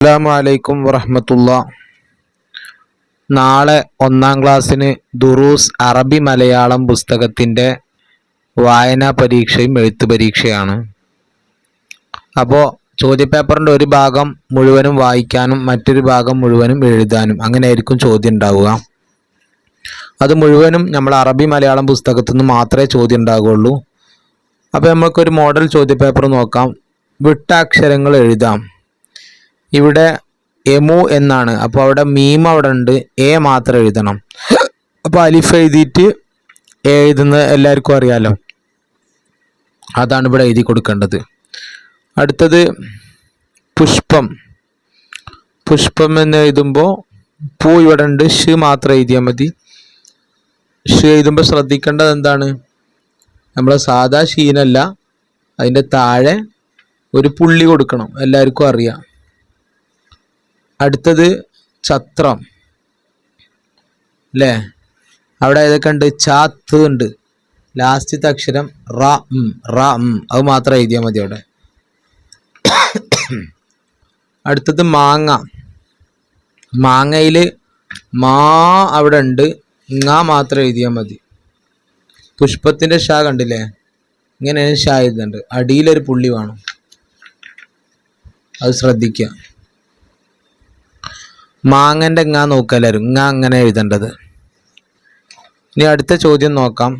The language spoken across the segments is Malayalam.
അസ്സാമലൈക്കും വറഹമത്തുള്ള. നാളെ ഒന്നാം ക്ലാസ്സിന് ദുറൂസ് അറബി മലയാളം പുസ്തകത്തിന്റെ വായനാ പരീക്ഷയും എഴുത്ത് പരീക്ഷയാണ്. അപ്പോൾ ചോദ്യപേപ്പറിന്റെ ഒരു ഭാഗം മുഴുവനും വായിക്കാനും മറ്റൊരു ഭാഗം മുഴുവനും എഴുതാനും അങ്ങനെ ആയിരിക്കും ചോദ്യം ഉണ്ടാവുക. അത് മുഴുവനും നമ്മൾ അറബി മലയാളം പുസ്തകത്തു നിന്ന് മാത്രമേ ചോദ്യം ഉണ്ടാകുള്ളൂ അപ്പോൾ നമുക്കൊരു മോഡൽ ചോദ്യപേപ്പർ നോക്കാം. വിട്ടാക്ഷരങ്ങൾ എഴുതാം. ഇവിടെ എമു എന്നാണ്. അപ്പോൾ അവിടെ മീം അവിടെ ഉണ്ട്. എ മാത്രം എഴുതണം. അപ്പോൾ അലിഫ് എഴുതിയിട്ട് എ എഴുതുന്നത് എല്ലാവർക്കും അറിയാമല്ലോ അതാണ് ഇവിടെ എഴുതി കൊടുക്കേണ്ടത്. അടുത്തത് പുഷ്പം. പുഷ്പം എന്ന് എഴുതുമ്പോൾ പൂ ഇവിടെ ഉണ്ട്. ഷ് മാത്രം എഴുതിയാൽ മതി. ഷ് എഴുതുമ്പോൾ ശ്രദ്ധിക്കേണ്ടത് എന്താണ്? നമ്മൾ സാധാ ഷീനല്ല. അതിന്റെ താഴെ ഒരു പുള്ളി കൊടുക്കണം. എല്ലാവർക്കും അറിയാം. അടുത്തത് ഛത്രം. അല്ലേ അവിടെ ഏതൊക്കെ ഉണ്ട്? ചാത്ത് ഉണ്ട്. ലാസ്റ്റത്തെ അക്ഷരം റ ഉം റ ഉം. അത് മാത്രം എഴുതിയാൽ മതി അവിടെ. അടുത്തത് മാങ്ങ. മാങ്ങയിൽ മാ അവിടെ ഉണ്ട്. ങ മാത്രം എഴുതിയാൽ മതി. പുഷ്പത്തിന്റെ ഷാ കണ്ടില്ലേ? ഇങ്ങനെ ഷാ എഴുതുന്നുണ്ട് അടിയിലൊരു പുള്ളി വേണം. അത് ശ്രദ്ധിക്കുക മാങ്ങന്റെ ഇങ്ങാ നോക്കുക എല്ലാവരും ങ അങ്ങനെ എഴുതേണ്ടത്. ഇനി അടുത്ത ചോദ്യം നോക്കാം.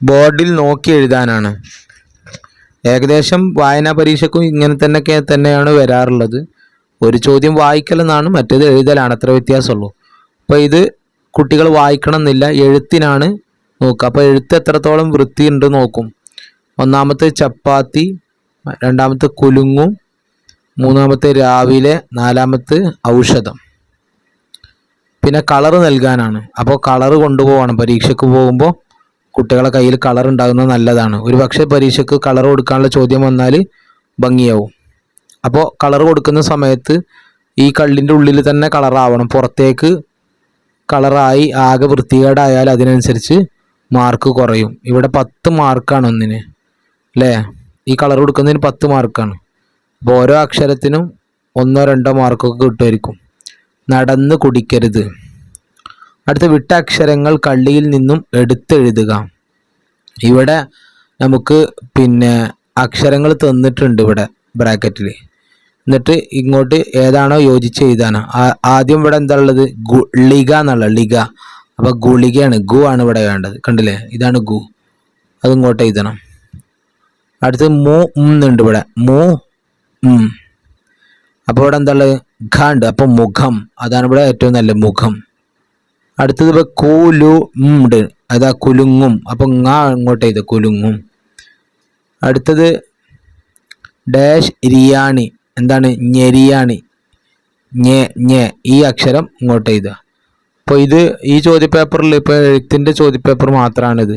ബോർഡിൽ നോക്കി എഴുതാനാണ്. ഏകദേശം വായനാ പരീക്ഷക്കും ഇങ്ങനെ തന്നെ തന്നെയാണ് വരാറുള്ളത്. ഒരു ചോദ്യം വായിക്കലെന്നാണ് മറ്റേത് എഴുതലാണ്. അത്ര വ്യത്യാസമുള്ളൂ. അപ്പോൾ ഇത് കുട്ടികൾ വായിക്കണം എന്നില്ല എഴുത്തിനാണ് നോക്കുക. അപ്പോൾ എഴുത്ത് എത്രത്തോളം വൃത്തിയുണ്ട് നോക്കും. ഒന്നാമത്തെ ചപ്പാത്തി രണ്ടാമത്തെ കുലുങ്ങും മൂന്നാമത്തെ രാവിലെ നാലാമത്തെ ഔഷധം. പിന്നെ കളർ നൽകാനാണ്. അപ്പോൾ കളർ കൊണ്ടുപോകണം പരീക്ഷയ്ക്ക് പോകുമ്പോൾ കുട്ടികളെ കയ്യിൽ കളർ ഉണ്ടാകുന്നത് നല്ലതാണ്. ഒരു പക്ഷേ പരീക്ഷയ്ക്ക് കളർ കൊടുക്കാനുള്ള ചോദ്യം വന്നാൽ ഭംഗിയാവും. അപ്പോൾ കളർ കൊടുക്കുന്ന സമയത്ത് ഈ കള്ളിന്റെ ഉള്ളിൽ തന്നെ കളറാവണം പുറത്തേക്ക് കളറായി ആകെ വൃത്തികേടായാൽ അതിനനുസരിച്ച് മാർക്ക് കുറയും. ഇവിടെ പത്ത് മാർക്കാണ് ഒന്നിന്. അല്ലേ ഈ കളർ കൊടുക്കുന്നതിന് പത്ത് മാർക്കാണ് അപ്പോൾ ഓരോ അക്ഷരത്തിനും ഒന്നോ രണ്ടോ മാർക്കൊക്കെ കിട്ടുമായിരിക്കും. നടന്ന് കുടിക്കരുത്. അടുത്ത വിട്ട അക്ഷരങ്ങൾ കള്ളിയിൽ നിന്നും എടുത്തെഴുതുക. ഇവിടെ നമുക്ക് പിന്നെ അക്ഷരങ്ങൾ തന്നിട്ടുണ്ട് ഇവിടെ ബ്രാക്കറ്റിൽ എന്നിട്ട് ഇങ്ങോട്ട് ഏതാണോ യോജിച്ച് എഴുതാനോ. ആദ്യം ഇവിടെ എന്താ ഉള്ളത്? ഗുളിക എന്നുള്ള ലിഗ അപ്പോൾ ഗുളികയാണ് ഗു ആണ് ഇവിടെ വേണ്ടത്. കണ്ടില്ലേ? ഇതാണ് ഗു. അത് ഇങ്ങോട്ട് എഴുതണം. അടുത്ത് മൂ എന്നുണ്ട് ഇവിടെ. മൂ അപ്പോൾ ഇവിടെ എന്താ ഉള്ളത്? ഖ അപ്പോൾ മുഖം. അതാണ് ഇവിടെ ഏറ്റവും നല്ല മുഖം. അടുത്തത് ഇപ്പോൾ കൂലു ഉണ്ട് അതാ കുലുങ്ങും. അപ്പോൾ ങ ഇങ്ങോട്ട് ചെയ്ത് കുലുങ്ങും. അടുത്തത് ഡാഷ് രിയാണി എന്താണ്? ഞെരിയാണി. ഞെ ഞെ. ഈ അക്ഷരം ഇങ്ങോട്ട് എഴുതുക. അപ്പോൾ ഇത് ഈ ചോദ്യപേപ്പറിൽ ഇപ്പോൾ എഴുത്തിന്റെ ചോദ്യപേപ്പർ മാത്രമാണിത്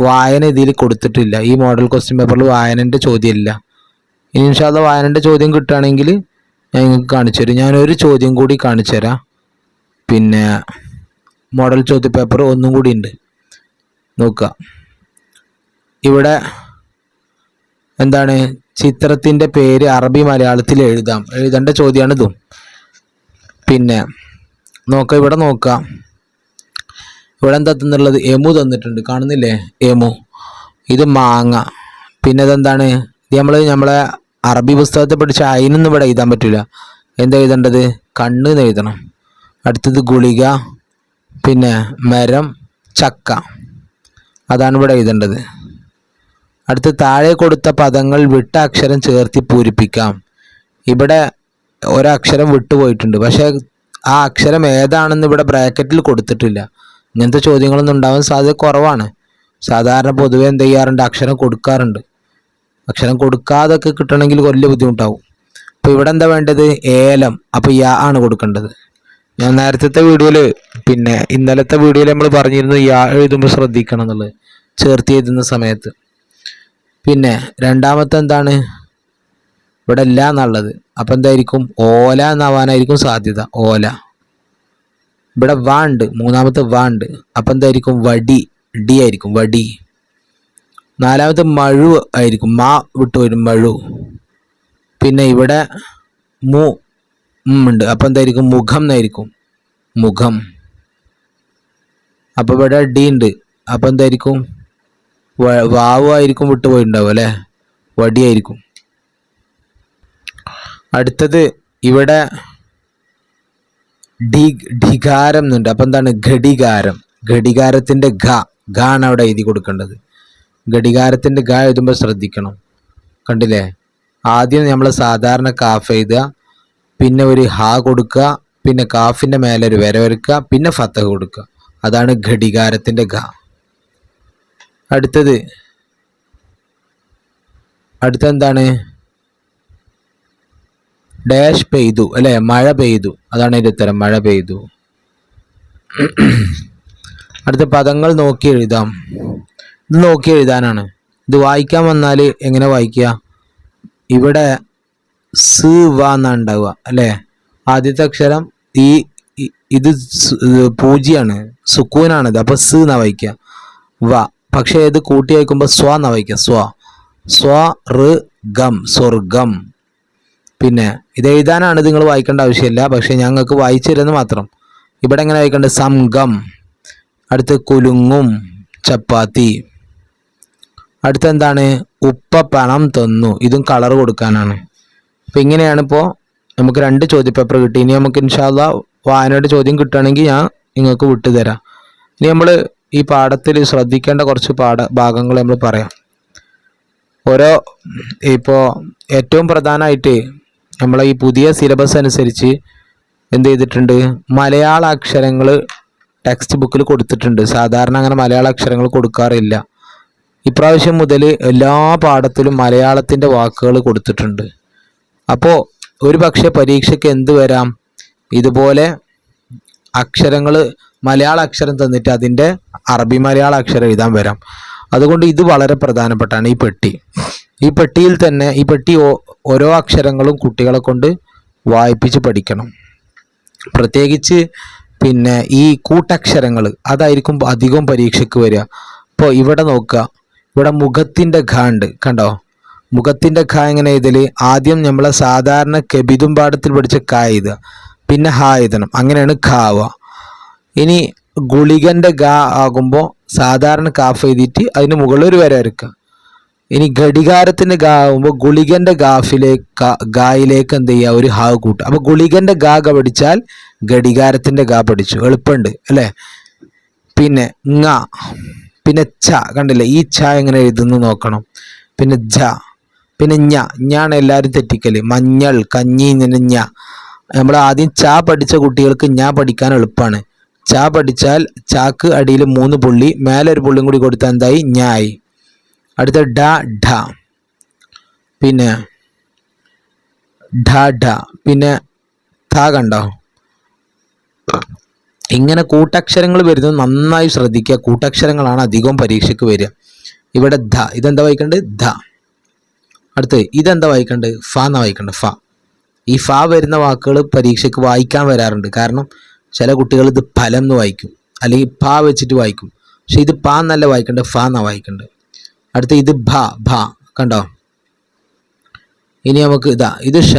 വായന ഇതിൽ കൊടുത്തിട്ടില്ല. ഈ മോഡൽ ക്വസ്റ്റ്യൻ പേപ്പറിൽ വായനന്റെ ചോദ്യമില്ല. ഇനി ഇൻഷാല്ല വായനന്റെ ചോദ്യം കിട്ടുകയാണെങ്കിൽ ഞാൻ നിങ്ങൾക്ക് കാണിച്ചു തരും. ഞാനൊരു ചോദ്യം കൂടി കാണിച്ചു തരാം. പിന്നെ മോഡൽ ചോദ്യ പേപ്പർ ഒന്നും കൂടി ഉണ്ട്. നോക്കുക. ഇവിടെ എന്താണ്? ചിത്രത്തിന്റെ പേര് അറബി മലയാളത്തിൽ എഴുതാം. എഴുതേണ്ട ചോദ്യമാണ് ഇതും. പിന്നെ നോക്കുക ഇവിടെ നോക്കുക ഇവിടെ എന്താ തന്നുള്ളത് എമു തന്നിട്ടുണ്ട്. കാണുന്നില്ലേ? എമു. ഇത് മാങ്ങ. പിന്നെ ഇതെന്താണ്? ഇത് നമ്മൾ നമ്മളെ അറബി പുസ്തകത്തെ പഠിച്ച അയിനൊന്നും ഇവിടെ എഴുതാൻ പറ്റില്ല എന്താ എഴുതേണ്ടത്? കണ്ണ് എന്ന് എഴുതണം. അടുത്തത് ഗുളിക പിന്നെ മരം ചക്ക. അതാണ് ഇവിടെ എഴുതേണ്ടത്. അടുത്ത് താഴെ കൊടുത്ത പദങ്ങൾ വിട്ട അക്ഷരം ചേർത്തി പൂരിപ്പിക്കാം. ഇവിടെ ഒരക്ഷരം വിട്ടുപോയിട്ടുണ്ട് പക്ഷേ ആ അക്ഷരം ഏതാണെന്ന് ഇവിടെ ബ്രാക്കറ്റിൽ കൊടുത്തിട്ടില്ല. ഇങ്ങനത്തെ ചോദ്യങ്ങളൊന്നും ഉണ്ടാവാൻ സാധ്യത കുറവാണ്. സാധാരണ പൊതുവെ എന്ത് ചെയ്യാറുണ്ട്? അക്ഷരം കൊടുക്കാറുണ്ട്. അക്ഷരം കൊടുക്കാതൊക്കെ കിട്ടണമെങ്കിൽ വലിയ ബുദ്ധിമുട്ടാവും. അപ്പോൾ ഇവിടെ എന്താ വേണ്ടത്? ഏലം. അപ്പോൾ യാ ആണ് കൊടുക്കേണ്ടത്. ഞാൻ നേരത്തെ വീഡിയോയിൽ പിന്നെ ഇന്നലത്തെ വീഡിയോയിൽ നമ്മൾ പറഞ്ഞിരുന്നു യാ എഴുതുമ്പോൾ ശ്രദ്ധിക്കണം എന്നുള്ളത്. ചേർത്ത് എഴുതുന്ന സമയത്ത്. പിന്നെ രണ്ടാമത്തെ എന്താണ്? ഇവിടെ ഇല്ല എന്നുള്ളത്. അപ്പം എന്തായിരിക്കും? ഓല എന്നാവാനായിരിക്കും സാധ്യത. ഓല. ഇവിടെ വാണ്ട് മൂന്നാമത്തെ വാണ്ട് അപ്പൊ എന്തായിരിക്കും? വടി. ഡി ആയിരിക്കും. വടി. നാലാമത്തെ മഴു ആയിരിക്കും. മാ വിട്ട് വരും മഴു. പിന്നെ ഇവിടെ മു ഉണ്ട്. അപ്പം എന്തായിരിക്കും? മുഖം എന്നായിരിക്കും. മുഖം. അപ്പം ഇവിടെ ഡി ഉണ്ട്. അപ്പം എന്തായിരിക്കും? വാവ് ആയിരിക്കും വിട്ടുപോയിട്ടുണ്ടാവും അല്ലേ? വടിയായിരിക്കും അടുത്തത് ഇവിടെ ഡി ഡികാരം എന്നുണ്ട്. അപ്പം എന്താണ്? ഘടികാരം. ഘടികാരത്തിന്റെ ഘ. ഘ ആണ് അവിടെ എഴുതി കൊടുക്കേണ്ടത്. ഘടികാരത്തിന്റെ ഗ എഴുതുമ്പോൾ ശ്രദ്ധിക്കണം. കണ്ടില്ലേ? ആദ്യം നമ്മൾ സാധാരണ കാഫ് എഴുതുക പിന്നെ ഒരു ഹാ കൊടുക്കുക പിന്നെ കാഫിന്റെ മേലെ ഒരു വര വരക്കുക പിന്നെ ഫത്ത കൊടുക്കുക. അതാണ് ഘടികാരത്തിന്റെ ഗ. അടുത്തത്. അടുത്തെന്താണ്? ഡാഷ് പെയ്തു അല്ലേ? മഴ പെയ്തു. അതാണ് അതിന്റെ ഉത്തരം. മഴ പെയ്തു. അടുത്ത പദങ്ങൾ നോക്കി എഴുതാം. ഇത് നോക്കി എഴുതാനാണ്. ഇത് വായിക്കാൻ വന്നാൽ എങ്ങനെ വായിക്കുക? ഇവിടെ സ് വ എന്നാണ് ഉണ്ടാവുക അല്ലേ? ആദ്യത്തെ അക്ഷരം ഈ ഇത് പൂജ്യമാണ് സുക്കൂനാണിത് അപ്പോൾ സ് എന്നാ വായിക്കുക? വ. പക്ഷേ ഇത് കൂട്ടി വായിക്കുമ്പോൾ സ്വ എന്നാ വായിക്കുക? സ്വ. സ്വ ഋ ഗം സ്വർഗം. പിന്നെ ഇത് എഴുതാനാണ് നിങ്ങൾ വായിക്കേണ്ട ആവശ്യമില്ല പക്ഷേ ഞങ്ങൾക്ക് വായിച്ചു തരുന്നത് മാത്രം. ഇവിടെ എങ്ങനെ വായിക്കേണ്ടത്? സംഗം. അടുത്ത് കുലുങ്ങും ചപ്പാത്തി. അടുത്ത എന്താണ് ഉപ്പ പണം തന്നു. ഇതും കളർ കൊടുക്കാനാണ്. അപ്പം ഇങ്ങനെയാണ് ഇപ്പോൾ നമുക്ക് രണ്ട് ചോദ്യപേപ്പർ കിട്ടി. ഇനി നമുക്ക് ഇൻഷാല്ല വായനയുടെ ചോദ്യം കിട്ടുകയാണെങ്കിൽ ഞാൻ നിങ്ങൾക്ക് വിട്ടുതരാം. ഇനി നമ്മൾ ഈ പാഠത്തിൽ ശ്രദ്ധിക്കേണ്ട കുറച്ച് പാഠ ഭാഗങ്ങൾ നമ്മൾ പറയാം. ഓരോ ഇപ്പോൾ ഏറ്റവും പ്രധാനമായിട്ട് നമ്മളെ ഈ പുതിയ സിലബസ് അനുസരിച്ച് എന്ത് ചെയ്തിട്ടുണ്ട്? മലയാള അക്ഷരങ്ങൾ ടെക്സ്റ്റ് ബുക്കിൽ കൊടുത്തിട്ടുണ്ട്. സാധാരണ അങ്ങനെ മലയാള അക്ഷരങ്ങൾ കൊടുക്കാറില്ല. ഇപ്രാവശ്യം മുതൽ എല്ലാ പാഠത്തിലും മലയാളത്തിന്റെ വാക്കുകൾ കൊടുത്തിട്ടുണ്ട്. അപ്പോൾ ഒരു പക്ഷേ പരീക്ഷയ്ക്ക് എന്ത് വരാം? ഇതുപോലെ അക്ഷരങ്ങൾ മലയാള അക്ഷരം തന്നിട്ട് അതിന്റെ അറബി മലയാള അക്ഷരം എഴുതാൻ വരാം. അതുകൊണ്ട് ഇത് വളരെ പ്രധാനപ്പെട്ടാണ് ഈ പെട്ടി. ഈ പെട്ടിയിൽ തന്നെ ഈ പെട്ടി ഓരോ അക്ഷരങ്ങളും കുട്ടികളെ കൊണ്ട് വായിപ്പിച്ച് പഠിക്കണം. പ്രത്യേകിച്ച് പിന്നെ ഈ കൂട്ടക്ഷരങ്ങൾ അതായിരിക്കും അധികം പരീക്ഷയ്ക്ക് വരിക. അപ്പോൾ ഇവിടെ നോക്കുക. ഇവിടെ മുഖത്തിന്റെ ഘ ഉണ്ട്. കണ്ടോ? മുഖത്തിന്റെ ഖ എങ്ങനെ ഇതിൽ ആദ്യം നമ്മളെ സാധാരണ കെബിതും പാഠത്തിൽ പഠിച്ച ക എഴുതുക. പിന്നെ ഹ എഴുതണം. അങ്ങനെയാണ് ഖാവ ഇനി ഗുളികന്റെ ഗ ആകുമ്പോൾ സാധാരണ കാഫ് എഴുതിയിട്ട് അതിന് മുകളിൽ ഒരു വര വരക്കുക ഇനി ഘടികാരത്തിന്റെ ഗ ആകുമ്പോൾ ഗുളികന്റെ ഗാഫിലേക്ക് ഗായിലേക്ക് എന്ത് ചെയ്യുക? ഒരു ഹാ കൂട്ടുക. അപ്പോൾ ഗുളികന്റെ ഗാ ഗ പഠിച്ചാൽ ഘടികാരത്തിന്റെ ഗാ പഠിച്ചു. എളുപ്പമുണ്ട്. അല്ലേ? പിന്നെ ങ. പിന്നെ ഛ കണ്ടില്ലേ? ഈ ഛ എങ്ങനെ എഴുതുന്നു നോക്കണം. പിന്നെ ജ പിന്നെ ഞ ഞാണ് എല്ലാവരും തെറ്റിക്കൽ. മഞ്ഞൾ കഞ്ഞി ഇങ്ങനെ ഞ. നമ്മൾ ആദ്യം ച പഠിച്ച കുട്ടികൾക്ക് ഞാ പഠിക്കാൻ എളുപ്പമാണ് ച പഠിച്ചാൽ ചാക്ക് അടിയിൽ മൂന്ന് പുള്ളി മേലെ ഒരു പുള്ളിയും കൂടി കൊടുത്താൽ എന്തായി? ഞായി. അടുത്ത ഡ ഡ പിന്നെ ഡ ഡ പിന്നെ ഥ കണ്ടോ? ഇങ്ങനെ കൂട്ടക്ഷരങ്ങൾ വരുന്നത് നന്നായി ശ്രദ്ധിക്കുക. കൂട്ടക്ഷരങ്ങളാണ് അധികവും പരീക്ഷയ്ക്ക് വരിക. ഇവിടെ ധ ഇതെന്താ വായിക്കേണ്ടത് ധ. അടുത്ത് ഇതെന്താ വായിക്കേണ്ടത് ഫ എന്നാ വായിക്കേണ്ടത് ഫ. ഈ ഫ വരുന്ന വാക്കുകൾ പരീക്ഷയ്ക്ക് വായിക്കാൻ വരാറുണ്ട്. കാരണം ചില കുട്ടികൾ ഇത് ഫലം എന്ന് വായിക്കും. അല്ലെങ്കിൽ ഫ വെച്ചിട്ട് വായിക്കും. പക്ഷെ ഇത് പ എന്നല്ല വായിക്കേണ്ടത് ഫ എന്നാ വായിക്കേണ്ടത് അടുത്ത ഇത് ഭ ഭ. കണ്ടോ? ഇനി നമുക്ക് ഇതാ ഇത് ഷ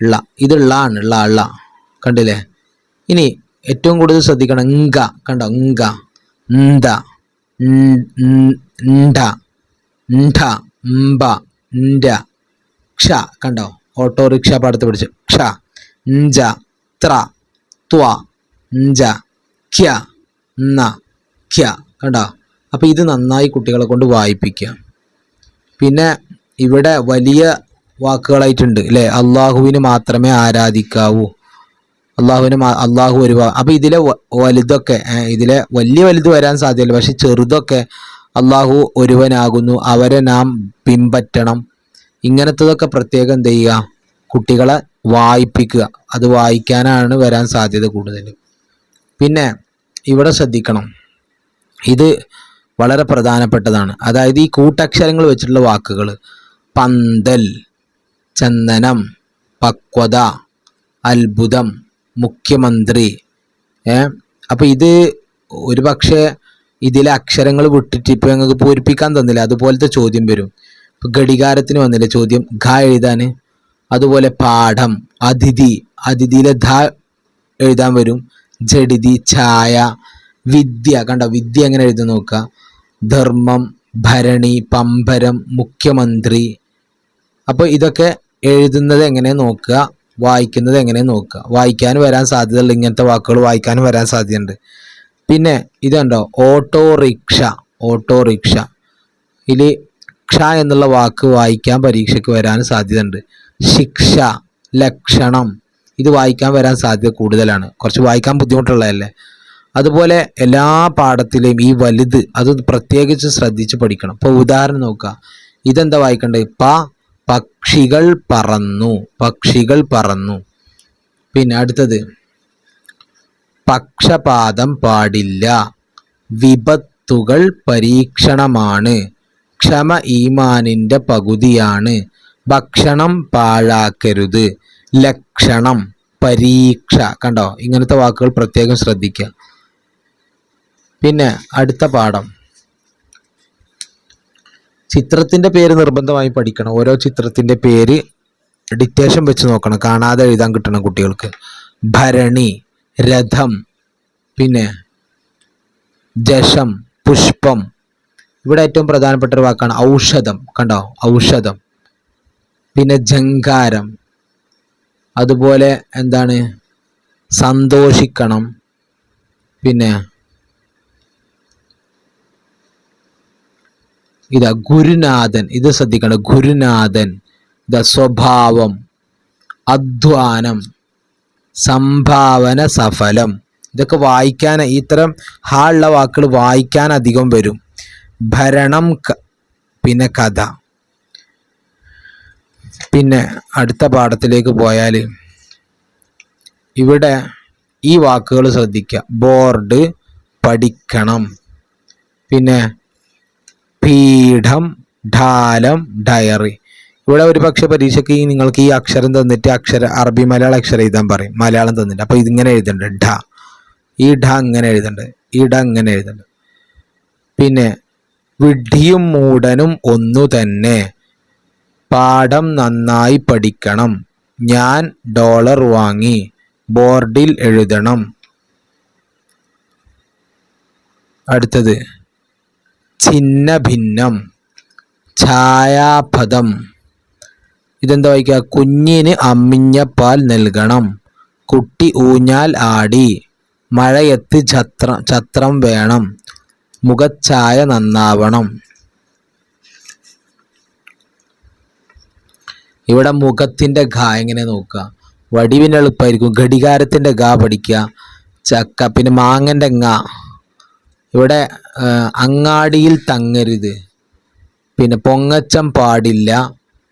ള. ഇത് ള ആണ്. ള ള. കണ്ടില്ലേ? ഇനി ഏറ്റവും കൂടുതൽ ശ്രദ്ധിക്കണം. ങ്ക. കണ്ടോ? ങ്ക. ന്ത. ണ്ട. ണ്ട മ്പ. ണ്ട ക്ഷ. കണ്ടോ? ഓട്ടോറിക്ഷ പാടത്ത് പിടിച്ചു. ക്ഷ. ഞ്ച. ത്ര. ത്വ. ഞ്ച. ക്യ. ന. ക്യ. കണ്ടോ? അപ്പോൾ ഇത് നന്നായി കുട്ടികളെ കൊണ്ട് വായിപ്പിക്കുക. പിന്നെ ഇവിടെ വലിയ വാക്കുകളായിട്ടുണ്ട് അല്ലേ? അള്ളാഹുവിന് മാത്രമേ ആരാധിക്കാവൂ. അള്ളാഹുവിന് അള്ളാഹു ഒരു അപ്പോൾ അപ്പൊ ഇതിലെ വലുതൊക്കെ ഇതിലെ വലിയ വലുത് വരാൻ സാധ്യതയില്ല. പക്ഷെ ചെറുതൊക്കെ അള്ളാഹു ഒരുവനാകുന്നു. അവരെ നാം പിൻപറ്റണം. ഇങ്ങനത്തതൊക്കെ പ്രത്യേകം എന്ത് ചെയ്യുക? കുട്ടികളെ വായിപ്പിക്കുക. അത് വായിക്കാനാണ് വരാൻ സാധ്യത കൂടുതൽ. പിന്നെ ഇവിടെ ശ്രദ്ധിക്കണം. ഇത് വളരെ പ്രധാനപ്പെട്ടതാണ്. അതായത് ഈ കൂട്ടക്ഷരങ്ങൾ വെച്ചിട്ടുള്ള വാക്കുകൾ. പന്തൽ ചന്ദനം പക്വത അത്ഭുതം മുഖ്യമന്ത്രി. ഏ? അപ്പം ഇത് ഒരു പക്ഷേ ഇതിലെ അക്ഷരങ്ങൾ വിട്ടിട്ട് ഇപ്പൊ ഞങ്ങൾക്ക് പൂരിപ്പിക്കാൻ തന്നില്ല. അതുപോലത്തെ ചോദ്യം വരും. ഇപ്പൊ ഘടികാരത്തിന് വന്നില്ല ചോദ്യം? ഘ എഴുതാന്. അതുപോലെ പാഠം അതിഥി. അതിഥിയിലെ ധ എഴുതാൻ വരും. ജഡിതി ഛായ വിദ്യ. കണ്ട? വിദ്യ എങ്ങനെ എഴുതി നോക്കുക ധർമ്മം ഭരണി പമ്പരം മുഖ്യമന്ത്രി. അപ്പോൾ ഇതൊക്കെ എഴുതുന്നത് എങ്ങനെ നോക്കുക വായിക്കുന്നത് എങ്ങനെ നോക്കുക? വായിക്കാൻ വരാൻ സാധ്യതയുള്ള ഇങ്ങനത്തെ വാക്കുകൾ വായിക്കാൻ വരാൻ സാധ്യതയുണ്ട്. പിന്നെ ഇതുണ്ടോ? Autorickshaw autorickshaw. ഇതിൽ ക്ഷ എന്നുള്ള വാക്ക് വായിക്കാൻ പരീക്ഷയ്ക്ക് വരാൻ സാധ്യതയുണ്ട്. ശിക്ഷ ലക്ഷണം ഇത് വായിക്കാൻ വരാൻ സാധ്യത കൂടുതലാണ്. കുറച്ച് വായിക്കാൻ ബുദ്ധിമുട്ടുള്ളതല്ലേ? അതുപോലെ എല്ലാ പാഠത്തിലെയും ഈ വലുത് അത് പ്രത്യേകിച്ച് ശ്രദ്ധിച്ച് പഠിക്കണം. ഇപ്പോൾ ഉദാഹരണം നോക്കുക. ഇതെന്താ വായിക്കേണ്ടത് പ പക്ഷികൾ പറന്നു പക്ഷികൾ പറന്നു. പിന്നെ അടുത്തത്. പക്ഷപാതം പാടില്ല. വിപത്തുകൾ പരീക്ഷണമാണ്. ക്ഷമ ഈമാനിന്റെ പകുതിയാണ്. ഭക്ഷണം പാഴാക്കരുത്. ലക്ഷണം പരീക്ഷ. കണ്ടോ? ഇങ്ങനത്തെ വാക്കുകൾ പ്രത്യേകം ശ്രദ്ധിക്കുക. പിന്നെ അടുത്ത പാഠം. ചിത്രത്തിന്റെ പേര് നിർബന്ധമായി പഠിക്കണം. ഓരോ ചിത്രത്തിന്റെ പേര് ഡിറ്റേഷൻ വെച്ച് നോക്കണം. കാണാതെ എഴുതാൻ കിട്ടണം കുട്ടികൾക്ക്. ഭരണി രഥം പിന്നെ ജഷം പുഷ്പം. ഇവിടെ ഏറ്റവും പ്രധാനപ്പെട്ട ഒരു വാക്കാണ് ഔഷധം. കണ്ടോ? ഔഷധം. പിന്നെ ജങ്കാരം. അതുപോലെ എന്താണ്? സന്തോഷിക്കണം. പിന്നെ ഇതാ ഗുരുനാഥൻ ഇത് ശ്രദ്ധിക്കണം. ഗുരുനാഥൻ ദ സ്വഭാവം അധ്വാനം സംഭാവന സഫലം. ഇതൊക്കെ വായിക്കാൻ ഇത്തരം ഹാളുള്ള വാക്കുകൾ വായിക്കാൻ അധികം വരും. ഭരണം പിന്നെ കഥ. പിന്നെ അടുത്ത പാഠത്തിലേക്ക് പോയാൽ ഇവിടെ ഈ വാക്കുകൾ ശ്രദ്ധിക്കുക ബോർഡ് പഠിക്കണം. പിന്നെ പീഠം ഢാലം ഡയറി. ഇവിടെ ഒരു പക്ഷെ പരീക്ഷയ്ക്ക് നിങ്ങൾക്ക് ഈ അക്ഷരം തന്നിട്ട് അക്ഷര അറബി മലയാളം അക്ഷരം എഴുതാൻ പറയും. മലയാളം തന്നിട്ട്. അപ്പൊ ഇതിങ്ങനെ എഴുതണ്ട്. ഢ. ഈ ഢ ഇങ്ങനെ എഴുതണ്ട്. ഈ ഢ ഇങ്ങനെ എഴുതണ്ട്. പിന്നെ വിഡ്ഢിയും മൂടനും ഒന്നു തന്നെ. പാഠം നന്നായി പഠിക്കണം. ഞാൻ ഡോളർ വാങ്ങി ബോർഡിൽ എഴുതണം. അടുത്തത്. ഛിന്ന ഭിന്നം ഛായാപഥം ഇതെന്താ വായിക്കുക? കുഞ്ഞിന് അമ്മിഞ്ഞ പാൽ നൽകണം. കുട്ടി ഊഞ്ഞാൽ ആടി. മഴയത്ത് ഛത്രം ഛത്രം വേണം. മുഖച്ഛായ നന്നാവണം. ഇവിടെ മുഖത്തിന്റെ ഘ എങ്ങനെ നോക്കുക? വടിവിനെളുപ്പായിരിക്കും ഘടികാരത്തിന്റെ ഘ പഠിക്കുക. ചക്ക പിന്നെ മാങ്ങന്റെ ങ ഇവിടെ അങ്ങാടിയിൽ തങ്ങരുത്. പിന്നെ പൊങ്ങച്ചം പാടില്ല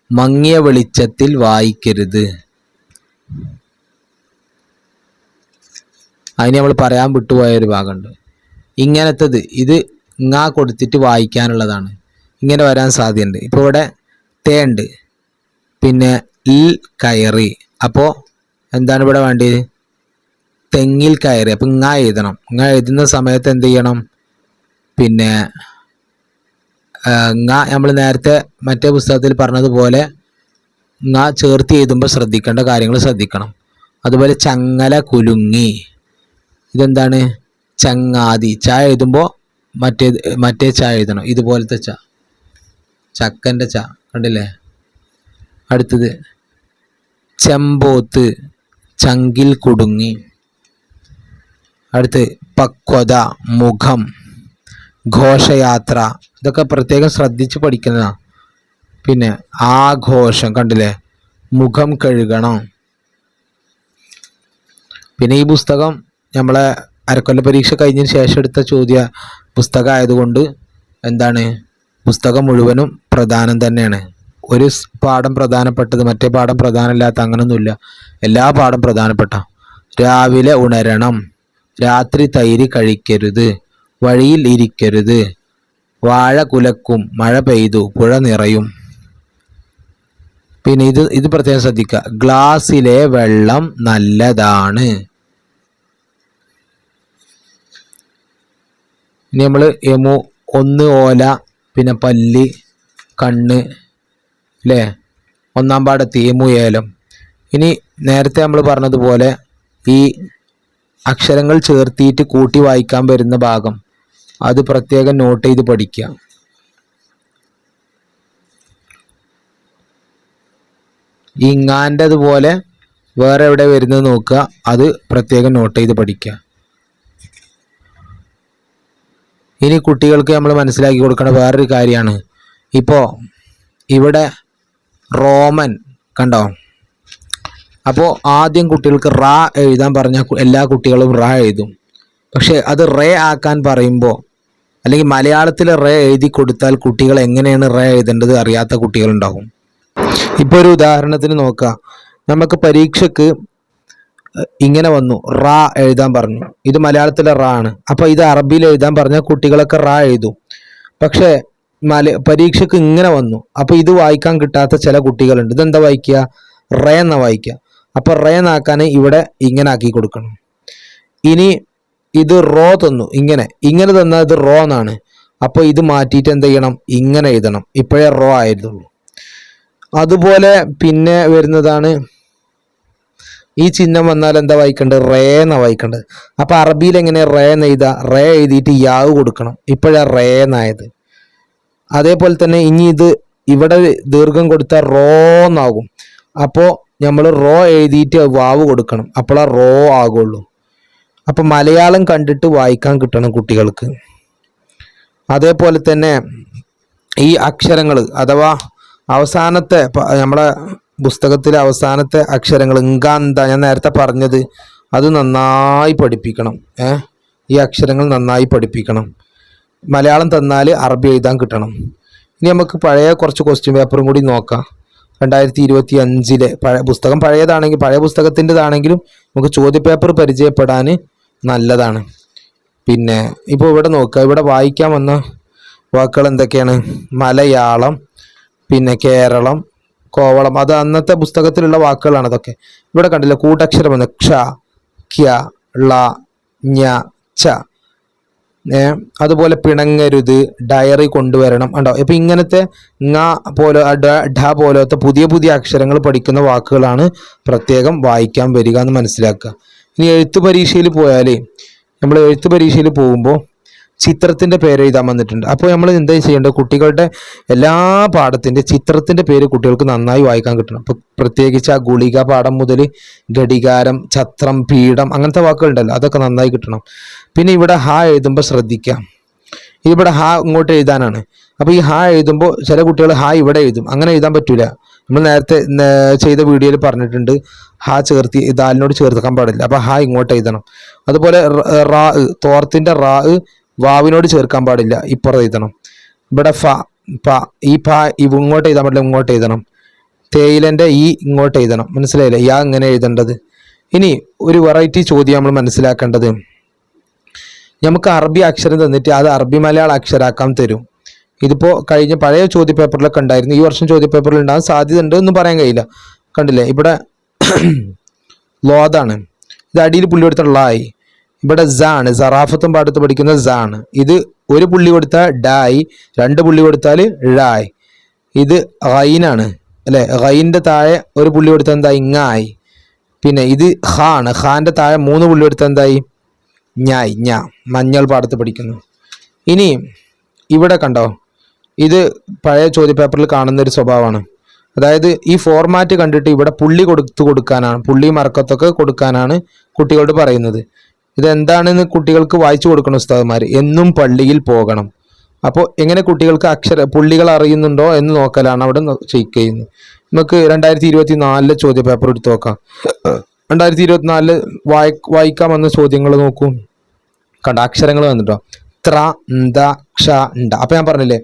മങ്ങിയ വെളിച്ചത്തിൽ വായിക്കരുത്. അതിന് നമ്മൾ പറയാൻ വിട്ടുപോയ ഒരു ഭാഗമുണ്ട്. ഇങ്ങനത്തത് ഇത് ഇങ്ങാ കൊടുത്തിട്ട് വായിക്കാനുള്ളതാണ്. ഇങ്ങനെ വരാൻ സാധ്യതയുണ്ട്. ഇപ്പോൾ ഇവിടെ തേണ്ട് പിന്നെ ഇൽ കയറി. അപ്പോൾ എന്താണ് ഇവിടെ വേണ്ടത് തെങ്ങിൽ കയറി. അപ്പം ഇങ്ങാ എഴുതണം. ങ എഴുതുന്ന സമയത്ത് എന്ത് ചെയ്യണം? പിന്നെ ങ നമ്മൾ നേരത്തെ മറ്റേ പുസ്തകത്തിൽ പറഞ്ഞതുപോലെ ങ ചേർത്ത് എഴുതുമ്പോൾ ശ്രദ്ധിക്കേണ്ട കാര്യങ്ങൾ ശ്രദ്ധിക്കണം. അതുപോലെ ചങ്ങല കുലുങ്ങി. ഇതെന്താണ്? ചങ്ങാതി. ച എഴുതുമ്പോൾ മറ്റേ മറ്റേ ച എഴുതണം. ഇതുപോലത്തെ ച. ചക്കന്റെ ച. കണ്ടില്ലേ? അടുത്തത്. ചെമ്പോത്ത്. ചങ്കിൽ കുടുങ്ങി. അടുത്ത് പക്വത. മുഖം. ഘോഷയാത്ര. ഇതൊക്കെ പ്രത്യേകം ശ്രദ്ധിച്ച് പഠിക്കുന്നതാണ് പിന്നെ ആഘോഷം കണ്ടില്ലേ? മുഖം കഴുകണം. പിന്നെ ഈ പുസ്തകം നമ്മളെ അരക്കൊല്ല പരീക്ഷ കഴിഞ്ഞതിന് ശേഷം എടുത്ത ചോദ്യ പുസ്തകം ആയതുകൊണ്ട് എന്താണ്? പുസ്തകം മുഴുവനും പ്രധാനം തന്നെയാണ്. ഒരു പാഠം പ്രധാനപ്പെട്ടത് മറ്റേ പാഠം പ്രധാനമല്ലാത്ത അങ്ങനൊന്നുമില്ല. എല്ലാ പാഠം പ്രധാനപ്പെട്ട. രാവിലെ ഉണരണം രാത്രി തൈര് കഴിക്കരുത്. വഴിയിൽ ഇരിക്കരുത്. വാഴ കുലക്കും മഴ പെയ്തു പുഴ നിറയും. പിന്നെ ഇത് ഇത് പ്രത്യേകം ശ്രദ്ധിക്കുക. ഗ്ലാസ്സിലെ വെള്ളം നല്ലതാണ്. ഇനി നമ്മൾ എമു ഒന്ന് ഓല പിന്നെ പല്ലി കണ്ണ് അല്ലേ ഒന്നാം പാടത്ത് എമു ഏലം. ഇനി നേരത്തെ നമ്മൾ പറഞ്ഞതുപോലെ ഈ അക്ഷരങ്ങൾ ചേർത്തിയിട്ട് കൂട്ടി വായിക്കാൻ വരുന്ന ഭാഗം. അത് പ്രത്യേകം നോട്ട് ചെയ്ത് പഠിക്കുക. ഈ ഇങ്ങാന്റെതുപോലെ വേറെ എവിടെ വരുന്നത് നോക്കുക. അത് പ്രത്യേകം നോട്ട് ചെയ്ത് പഠിക്കുക. ഇനി കുട്ടികൾക്ക് നമ്മൾ മനസ്സിലാക്കി കൊടുക്കേണ്ട വേറൊരു കാര്യമാണ്. ഇപ്പോൾ ഇവിടെ റോമൻ കണ്ടോ? അപ്പോൾ ആദ്യം കുട്ടികൾക്ക് റാ എഴുതാൻ പറഞ്ഞാൽ എല്ലാ കുട്ടികളും റാ എഴുതും. പക്ഷേ അത് റേ ആക്കാൻ പറയുമ്പോൾ അല്ലെങ്കിൽ മലയാളത്തിൽ റേ എഴുതി കൊടുത്താൽ കുട്ടികൾ എങ്ങനെയാണ് റേ എഴുതേണ്ടത് അറിയാത്ത കുട്ടികളുണ്ടാകും. ഇപ്പോൾ ഒരു ഉദാഹരണത്തിന് നോക്കാം. നമുക്ക് പരീക്ഷക്ക് ഇങ്ങനെ വന്നു. റാ എഴുതാൻ പറഞ്ഞു. ഇത് മലയാളത്തിലെ റാ ആണ്. അപ്പോൾ ഇത് അറബിയിൽ എഴുതാൻ പറഞ്ഞാൽ കുട്ടികളൊക്കെ റാ എഴുതും. പക്ഷേ മല പരീക്ഷക്ക് ഇങ്ങനെ വന്നു. അപ്പോൾ ഇത് വായിക്കാൻ കിട്ടാത്ത ചില കുട്ടികളുണ്ട്. ഇതെന്താ വായിക്കുക? റേ എന്നാ വായിക്കുക. അപ്പോൾ റേ എന്നാക്കാൻ ഇവിടെ ഇങ്ങനെ ആക്കി കൊടുക്കണം. ഇനി ഇത് റോ തന്നു. ഇങ്ങനെ. ഇങ്ങനെ തന്നാൽ ഇത് റോ എന്നാണ്. അപ്പോൾ ഇത് മാറ്റിയിട്ട് എന്ത് ചെയ്യണം? ഇങ്ങനെ എഴുതണം. ഇപ്പോഴേ റോ ആയിരുന്നുള്ളൂ. അതുപോലെ പിന്നെ വരുന്നതാണ് ഈ ചിഹ്നം വന്നാൽ എന്താ വായിക്കേണ്ടത്? റേ എന്നാ വായിക്കേണ്ടത്. അപ്പോൾ അറബിയിൽ എങ്ങനെ റേ എന്ന് എഴുതുക? റേ എഴുതിയിട്ട് യാവ് കൊടുക്കണം. ഇപ്പോഴാ റേ എന്നായത്. അതേപോലെ തന്നെ ഇനി ഇത് ഇവിടെ ദീർഘം കൊടുത്താൽ റോ എന്നാകും. അപ്പോൾ നമ്മൾ റോ എഴുതിയിട്ട് വാവ് കൊടുക്കണം. അപ്പോൾ ആ റോ ആകുള്ളൂ. അപ്പൊ മലയാളം കണ്ടിട്ട് വായിക്കാൻ കിട്ടണം കുട്ടികൾക്ക്. അതേപോലെ തന്നെ ഈ അക്ഷരങ്ങൾ അഥവാ അവസാനത്തെ നമ്മളെ പുസ്തകത്തിലെ അവസാനത്തെ അക്ഷരങ്ങൾ ഇങ്കാന്ത ഞാൻ നേരത്തെ പറഞ്ഞത് അത് നന്നായി പഠിപ്പിക്കണം ഏ? ഈ അക്ഷരങ്ങൾ നന്നായി പഠിപ്പിക്കണം. മലയാളം തന്നാൽ അറബി എഴുതാൻ കിട്ടണം. ഇനി നമുക്ക് പഴയ കുറച്ച് ക്വസ്റ്റ്യൻ പേപ്പറും കൂടി നോക്കാം. രണ്ടായിരത്തി ഇരുപത്തി അഞ്ചിലെ പഴയ പുസ്തകം പഴയതാണെങ്കിൽ പഴയ പുസ്തകത്തിന്റെതാണെങ്കിലും നമുക്ക് ചോദ്യപേപ്പർ പരിചയപ്പെടാൻ നല്ലതാണ്. പിന്നെ ഇപ്പോൾ ഇവിടെ നോക്കുക ഇവിടെ വായിക്കാൻ വന്ന വാക്കുകൾ എന്തൊക്കെയാണ്? മലയാളം പിന്നെ കേരളം കോവളം. അത് അന്നത്തെ പുസ്തകത്തിലുള്ള വാക്കുകളാണ് അതൊക്കെ. ഇവിടെ കണ്ടില്ല കൂട്ടക്ഷരം വന്ന് ക്ഷ ക്യ ള ഞ ച. അതുപോലെ പിണങ്ങരുത് ഡയറി കൊണ്ടുവരണം. ഉണ്ടോ ഇപ്പം ഇങ്ങനത്തെ ങ പോലെ ഡ പോലത്തെ പുതിയ പുതിയ അക്ഷരങ്ങൾ പഠിക്കുന്ന വാക്കുകളാണ് പ്രത്യേകം വായിക്കാൻ വരിക എന്ന് മനസ്സിലാക്കുക. ഇനി എഴുത്ത് പരീക്ഷയിൽ പോയാൽ നമ്മൾ എഴുത്ത് പരീക്ഷയിൽ പോകുമ്പോൾ ചിത്രത്തിന്റെ പേര് എഴുതാൻ വന്നിട്ടുണ്ട്. അപ്പോൾ നമ്മൾ എന്താ ചെയ്യേണ്ടത്? കുട്ടികളുടെ എല്ലാ പാഠത്തിന്റെ ചിത്രത്തിന്റെ പേര് കുട്ടികൾക്ക് നന്നായി വായിക്കാൻ കിട്ടണം. അപ്പോൾ പ്രത്യേകിച്ച് ആ ഗുളിക പാഠം മുതൽ ഘടികാരം ഛത്രം പീഠം അങ്ങനത്തെ വാക്കുകളുണ്ടല്ലോ അതൊക്കെ നന്നായി കിട്ടണം. പിന്നെ ഇവിടെ ഹാ എഴുതുമ്പോൾ ശ്രദ്ധിക്കാം. ഇവിടെ ഹാ ഇങ്ങോട്ട് എഴുതാനാണ്. അപ്പോൾ ഈ ഹാ എഴുതുമ്പോൾ ചില കുട്ടികൾ ഹാ ഇവിടെ എഴുതും. അങ്ങനെ എഴുതാൻ പറ്റൂല. നമ്മൾ നേരത്തെ ചെയ്ത വീഡിയോയിൽ പറഞ്ഞിട്ടുണ്ട് ഹാ ചേർത്തി ദാലിനോട് ചേർക്കാൻ പാടില്ല അപ്പോൾ ഹാ ഇങ്ങോട്ട് എഴുതണം. അതുപോലെ റ- തോർത്തിന്റെ റാ വാവിനോട് ചേർക്കാൻ പാടില്ല ഇപ്പുറത്ത് എഴുതണം. ഇവിടെ ഫ പ ഈ ഇവ ഇങ്ങോട്ട് എഴുതാൻ പാടില്ല ഇങ്ങോട്ട് എഴുതണം. തേയിലന്റെ ഈ ഇങ്ങോട്ട് എഴുതണം മനസ്സിലായില്ലേ? യാ ഇങ്ങനെ എഴുതേണ്ടത്? ഇനി ഒരു വെറൈറ്റി ചോദ്യം നമ്മൾ മനസ്സിലാക്കേണ്ടത്. നമുക്ക് അറബി അക്ഷരം തന്നിട്ട് അത് അറബി മലയാള അക്ഷരാക്കാൻ തരും. ഇതിപ്പോൾ കഴിഞ്ഞ പഴയ ചോദ്യപേപ്പറിലൊക്കെ ഉണ്ടായിരുന്നു. ഈ വർഷം ചോദ്യപേപ്പറിൽ ഉണ്ടാകാൻ സാധ്യത ഉണ്ട് എന്ന് പറയാൻ കഴിയില്ല. കണ്ടില്ലേ? ഇവിടെ ലോതാണ് ഇത് അടിയിൽ പുള്ളി കൊടുത്ത ളായി ഇവിടെ ആണ് സറാഫത്തും പാടത്ത് പഠിക്കുന്ന ആണ് ഇത് ഒരു പുള്ളി കൊടുത്താൽ ഡായി രണ്ട് പുള്ളി കൊടുത്താൽ ഴായി ഇത് ഖൈനാണ് അല്ലെ? ഖൈന്റെ താഴെ ഒരു പുള്ളി കൊടുത്താൽ എന്തായി? ഇങ്ങായി പിന്നെ ഇത് ഹാ ആണ് ഹാന്റെ താഴെ മൂന്ന് പുള്ളി കൊടുത്താൽ എന്തായി? ഞായ് ഞാ മഞ്ഞൾ പാടത്ത് പഠിക്കുന്നു. ഇനി ഇവിടെ കണ്ടോ? ഇത് പഴയ ചോദ്യപേപ്പറിൽ കാണുന്ന ഒരു സ്വഭാവമാണ്. അതായത് ഈ ഫോർമാറ്റ് കണ്ടിട്ട് ഇവിടെ പുള്ളി കൊടുത്ത് കൊടുക്കാനാണ് പുള്ളി മറക്കത്തൊക്കെ കൊടുക്കാനാണ് കുട്ടികളോട് പറയുന്നത്. ഇതെന്താണെന്ന് കുട്ടികൾക്ക് വായിച്ചു കൊടുക്കണം ഉസ്താദ്മാർ എന്നും പള്ളിയിൽ പോകണം. അപ്പോൾ എങ്ങനെ കുട്ടികൾക്ക് അക്ഷര പുള്ളികൾ അറിയുന്നുണ്ടോ എന്ന് നോക്കലാണ് അവിടെ ചെക്ക് ചെയ്യുന്നത് നമുക്ക് രണ്ടായിരത്തി ഇരുപത്തി നാലിലെ ചോദ്യപേപ്പർ എടുത്ത് നോക്കാം. രണ്ടായിരത്തി ഇരുപത്തിനാലിൽ വായി വായിക്കാമെന്ന ചോദ്യങ്ങൾ നോക്കൂ. കണ്ട അക്ഷരങ്ങൾ വന്നിട്ടോ. ത്ര ന്ത ക്ഷ ണ്ട. അപ്പൊ ഞാൻ പറഞ്ഞില്ലേ?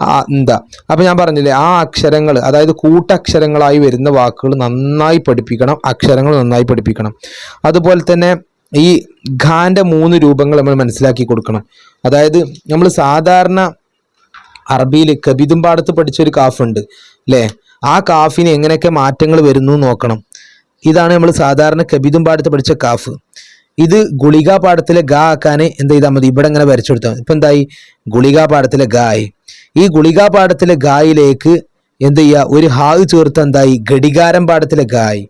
ആ ന്ത. അപ്പൊ ഞാൻ പറഞ്ഞില്ലേ ആ അക്ഷരങ്ങൾ അതായത് കൂട്ടക്ഷരങ്ങളായി വരുന്ന വാക്കുകൾ നന്നായി പഠിപ്പിക്കണം അക്ഷരങ്ങൾ നന്നായി പഠിപ്പിക്കണം. അതുപോലെ തന്നെ ഈ ഖാന്റെ മൂന്ന് രൂപങ്ങൾ നമ്മൾ മനസ്സിലാക്കി കൊടുക്കണം. അതായത് നമ്മൾ സാധാരണ അറബിയിൽ കബിതും പാടത്ത് പഠിച്ച ഒരു കാഫ് ഉണ്ട് അല്ലേ ആ കാഫിന് എങ്ങനെയൊക്കെ മാറ്റങ്ങൾ വരുന്നു നോക്കണം. ഇതാണ് നമ്മൾ സാധാരണ കബിതും പാടത്ത് പഠിച്ച കാഫ്. ഇത് ഗുളിക പാഠത്തിലെ ഗ ആക്കാൻ എന്ത് ചെയ്താൽ മതി? ഇവിടെ ഇങ്ങനെ വരച്ചു കൊടുത്താൽ മതി. ഇപ്പൊ എന്തായി? ഗുളിക പാഠത്തിലെ ഗായി ഈ ഗുളിക പാഠത്തിലെ ഗായിലേക്ക് എന്ത് ചെയ്യുക ഒരു ഹാവ് ചേർത്ത് എന്തായി? ഘടികാരം പാഠത്തിലെ ഗായി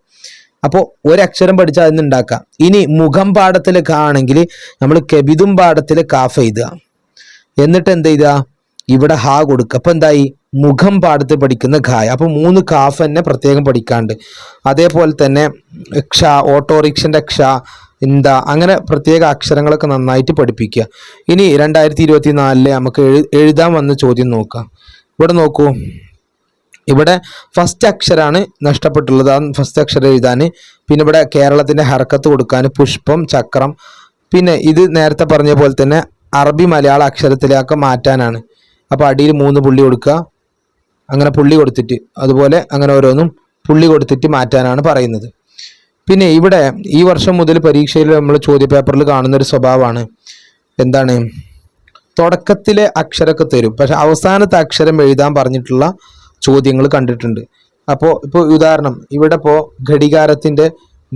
അപ്പോൾ ഒരക്ഷരം പഠിച്ചാൽ അതിന് ഉണ്ടാക്കാം. ഇനി മുഖം പാഠത്തിലെ ക ആണെങ്കിൽ നമ്മൾ കെബിതും പാഠത്തിലെ കാഫ് എഴുതുക. എന്നിട്ട് എന്ത് ചെയ്യുക ഇവിടെ ഹാ കൊടുക്കുക അപ്പൊ എന്തായി? മുഖം പാടത്ത് പഠിക്കുന്ന ഖായ അപ്പൊ മൂന്ന് കാഫ് തന്നെ പ്രത്യേകം പഠിക്കാണ്ട്. അതേപോലെ തന്നെ ക്ഷ ഓട്ടോറിക്ഷന്റെ ക്ഷ എന്താ അങ്ങനെ പ്രത്യേക അക്ഷരങ്ങളൊക്കെ നന്നായിട്ട് പഠിപ്പിക്കുക. ഇനി രണ്ടായിരത്തി ഇരുപത്തി നാലിലെ നമുക്ക് എഴു എഴുതാൻ വന്ന ചോദ്യം നോക്കാം. ഇവിടെ നോക്കൂ. ഇവിടെ ഫസ്റ്റ് അക്ഷരമാണ് നഷ്ടപ്പെട്ടുള്ളത്. ആ ഫസ്റ്റ് അക്ഷരം എഴുതാൻ പിന്നെ ഇവിടെ കേരളത്തിന്റെ ഹർക്കത്ത് കൊടുക്കാൻ പുഷ്പം ചക്രം പിന്നെ ഇത് നേരത്തെ പറഞ്ഞ പോലെ തന്നെ അറബി മലയാള അക്ഷരത്തിലേക്ക് മാറ്റാനാണ്. അപ്പോൾ അടിയിൽ മൂന്ന് പുള്ളി കൊടുക്കുക. അങ്ങനെ പുള്ളി കൊടുത്തിട്ട് അതുപോലെ അങ്ങനെ ഓരോന്നും പുള്ളി കൊടുത്തിട്ട് മാറ്റാനാണ് പറയുന്നത്. പിന്നെ ഇവിടെ ഈ വർഷം മുതൽ പരീക്ഷയിൽ നമ്മൾ ചോദ്യപേപ്പറിൽ കാണുന്ന ഒരു സ്വഭാവമാണ്. എന്താണ്? തുടക്കത്തിലെ അക്ഷരമൊക്കെ തരും. പക്ഷെ അവസാനത്തെ അക്ഷരം എഴുതാൻ പറഞ്ഞിട്ടുള്ള ചോദ്യങ്ങൾ കണ്ടിട്ടുണ്ട്. അപ്പോൾ ഇപ്പോൾ ഉദാഹരണം ഇവിടെ ഇപ്പോൾ ഘടികാരത്തിന്റെ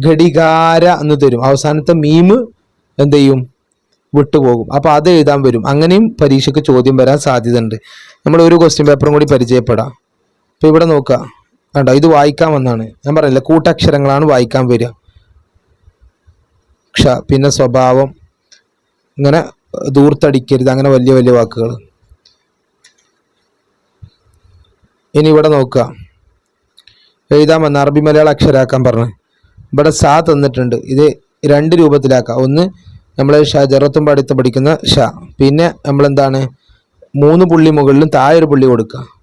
ഘടികാര എന്ന് തരും. അവസാനത്തെ മീമ് എന്ത് ചെയ്യും? വിട്ടുപോകും. അപ്പോൾ അത് എഴുതാൻ വരും. അങ്ങനെയും പരീക്ഷയ്ക്ക് ചോദ്യം വരാൻ സാധ്യതയുണ്ട്. നമ്മൾ ഒരു ക്വസ്റ്റ്യൻ പേപ്പറും കൂടി പരിചയപ്പെടാം. അപ്പോൾ ഇവിടെ നോക്കുക. കണ്ടോ? ഇത് വായിക്കാൻ വന്നാണ്. ഞാൻ പറഞ്ഞില്ല കൂട്ടക്ഷരങ്ങളാണ് വായിക്കാൻ വരിക. ക്ഷ പിന്നെ സ്വഭാവം ഇങ്ങനെ ദൂർത്തടിക്കരുത് അങ്ങനെ വലിയ വലിയ വാക്കുകൾ ഇനി ഇവിടെ നോക്കുക. എഴുതാൻ വന്ന അറബി മലയാള അക്ഷരാക്കാൻ പറഞ്ഞു. ഇവിടെ സാ തന്നിട്ടുണ്ട്. ഇത് രണ്ട് രൂപത്തിലാക്കാം. ഒന്ന് നമ്മൾ ഷജറത്തും പഠിത്തം പഠിക്കുന്ന ഷ. പിന്നെ നമ്മളെന്താണ്? മൂന്ന് പുള്ളി മുകളിലും താഴെ ഒരു പുള്ളി കൊടുക്കുക.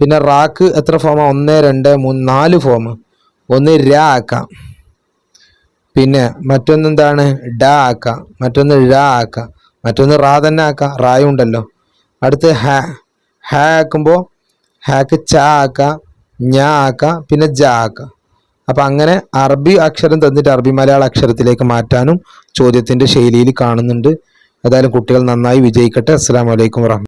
പിന്നെ റാക്ക് എത്ര ഫോമാ ഒന്ന് രണ്ട് മൂന്ന് നാല് ഫോം ഒന്ന് ര ആക്കാം. പിന്നെ മറ്റൊന്ന് എന്താണ്? ഡ ആക്കാം. മറ്റൊന്ന് ഴ ആക്കാം. മറ്റൊന്ന് റാ തന്നെ ആക്കാം. റായും ഉണ്ടല്ലോ. അടുത്ത് ഹ. ഹ ആക്കുമ്പോൾ ഹാക്ക് ച ആക്കാം ഞ ആക്കാം പിന്നെ ജ ആക്കാം. അപ്പം അങ്ങനെ അറബി അക്ഷരം തന്നിട്ട് അറബി മലയാള അക്ഷരത്തിലേക്ക് മാറ്റാനും ചോദ്യത്തിന്റെ ശൈലിയിൽ കാണുന്നുണ്ട്. ഏതായാലും കുട്ടികൾ നന്നായി വിജയിക്കട്ടെ. അസ്സാം വലൈക്കും വറഹ്മ